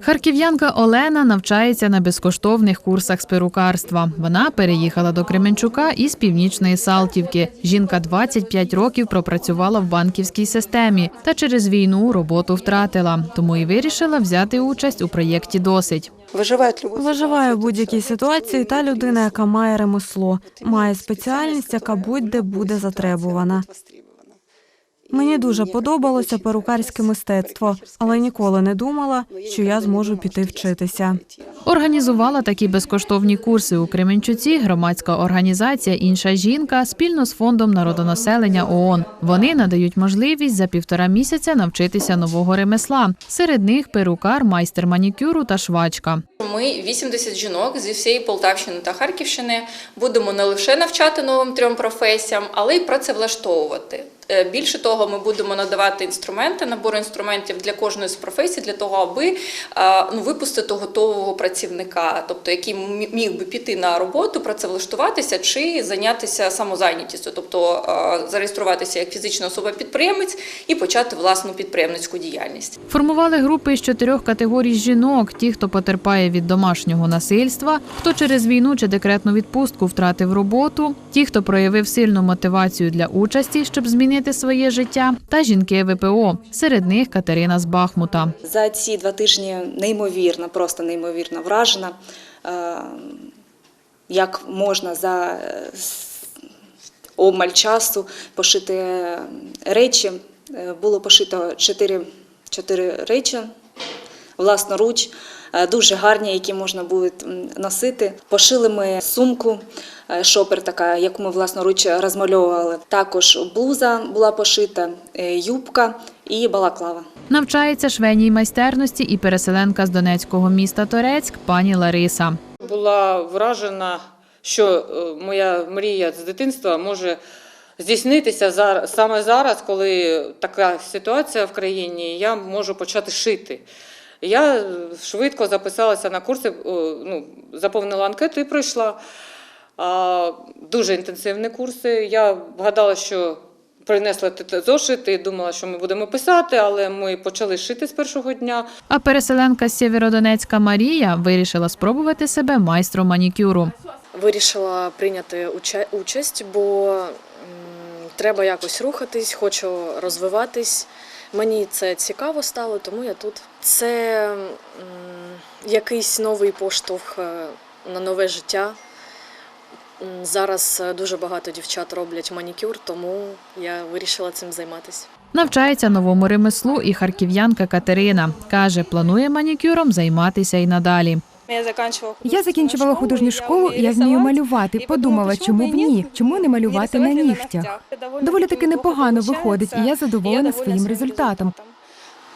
Харків'янка Олена навчається на безкоштовних курсах з перукарства. Вона переїхала до Кременчука із північної Салтівки. Жінка 25 років пропрацювала в банківській системі та через війну роботу втратила. Тому і вирішила взяти участь у проєкті Досить. Виживає в будь-якій ситуації та людина, яка має ремесло, має спеціальність, яка будь-де буде затребувана. Мені дуже подобалося перукарське мистецтво, але ніколи не думала, що я зможу піти вчитися. Організувала такі безкоштовні курси у Кременчуці громадська організація Інша жінка спільно з фондом народонаселення ООН. Вони надають можливість за півтора місяця навчитися нового ремесла. Серед них перукар, майстер манікюру та швачка. Ми 80 жінок зі всієї Полтавщини та Харківщини будемо не лише навчати новим трьом професіям, але й працевлаштовувати. Е, Більше того, ми будемо надавати інструменти, набор інструментів для кожної з професій, для того, аби е, ну, випустити готового працівника, тобто який міг би піти на роботу, працевлаштуватися чи зайнятися самозайнятістю, тобто е, зареєструватися як фізична особа-підприємець і почати власну підприємницьку діяльність. Формували групи з чотирьох категорій жінок: ті, хто потерпає від домашнього насильства, хто через війну чи декретну відпустку втратив роботу, ті, хто проявив сильну мотивацію для участі, щоб змінити своє життя, та жінки ВПО. Серед них Катерина з Бахмута. За ці два тижні неймовірно, просто неймовірно вражена, е, як можна за е, обмаль часу пошити е, речі. Е, Було пошито чотири речі власноруч, е, дуже гарні, які можна буде носити. Пошили ми сумку, е, шопер така, яку ми власноруч розмальовували. Також блуза була пошита, е, юбка і балаклава. Навчається швейній майстерності і переселенка з донецького міста Торецьк пані Лариса. Була вражена, що моя мрія з дитинства може здійснитися зараз, саме зараз, коли така ситуація в країні, я можу почати шити. Я е, швидко записалася на курси, ну, заповнила анкету і пройшла. А, Дуже інтенсивні курси. Я вгадала, що принесли т- зошит і думала, що ми будемо писати, але ми почали шити з першого дня. А переселенка з Сєвєродонецька Марія вирішила спробувати себе майстром манікюру. Вирішила прийняти участь, бо треба якось рухатись, хочу розвиватись. Мені це цікаво стало, тому я тут. Це якийсь новий поштовх е, на нове життя. Зараз е, дуже багато дівчат роблять манікюр, тому я вирішила цим займатися. Навчається новому ремеслу і харків'янка Катерина. Каже, планує манікюром займатися і надалі. Я закінчувала художню школу, і я вмію малювати. Подумала, чому б ні? Чому не малювати на нігтях? Доволі таки непогано виходить, і я задоволена своїм результатом.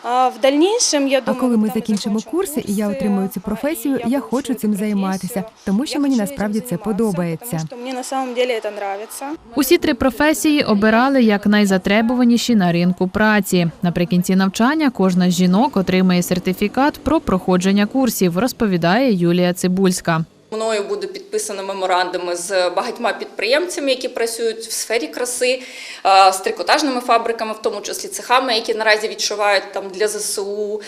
А в дальнейшем, я А коли ми закінчимо курси, і я отримую цю професію, я хочу цим займатися, тому що мені насправді це подобається. Потому что мне на самом деле это нравится. Усі три професії обирали як найзатребуваніші на ринку праці. Наприкінці навчання кожна з жінок отримає сертифікат про проходження курсів, розповідає Юлія Цибульська. Мною буде підписано меморандуми з багатьма підприємцями, які працюють в сфері краси, з трикотажними фабриками, в тому числі цехами, які наразі відшивають там для ЗСУ.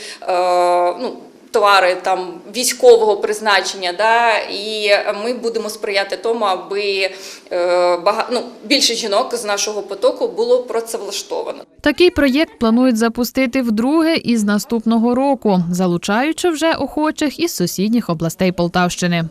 Ну, Товари там військового призначення, да, і ми будемо сприяти тому, аби е, бага, ну, більше жінок з нашого потоку було працевлаштовано. Такий проєкт планують запустити вдруге із наступного року, залучаючи вже охочих із сусідніх областей Полтавщини.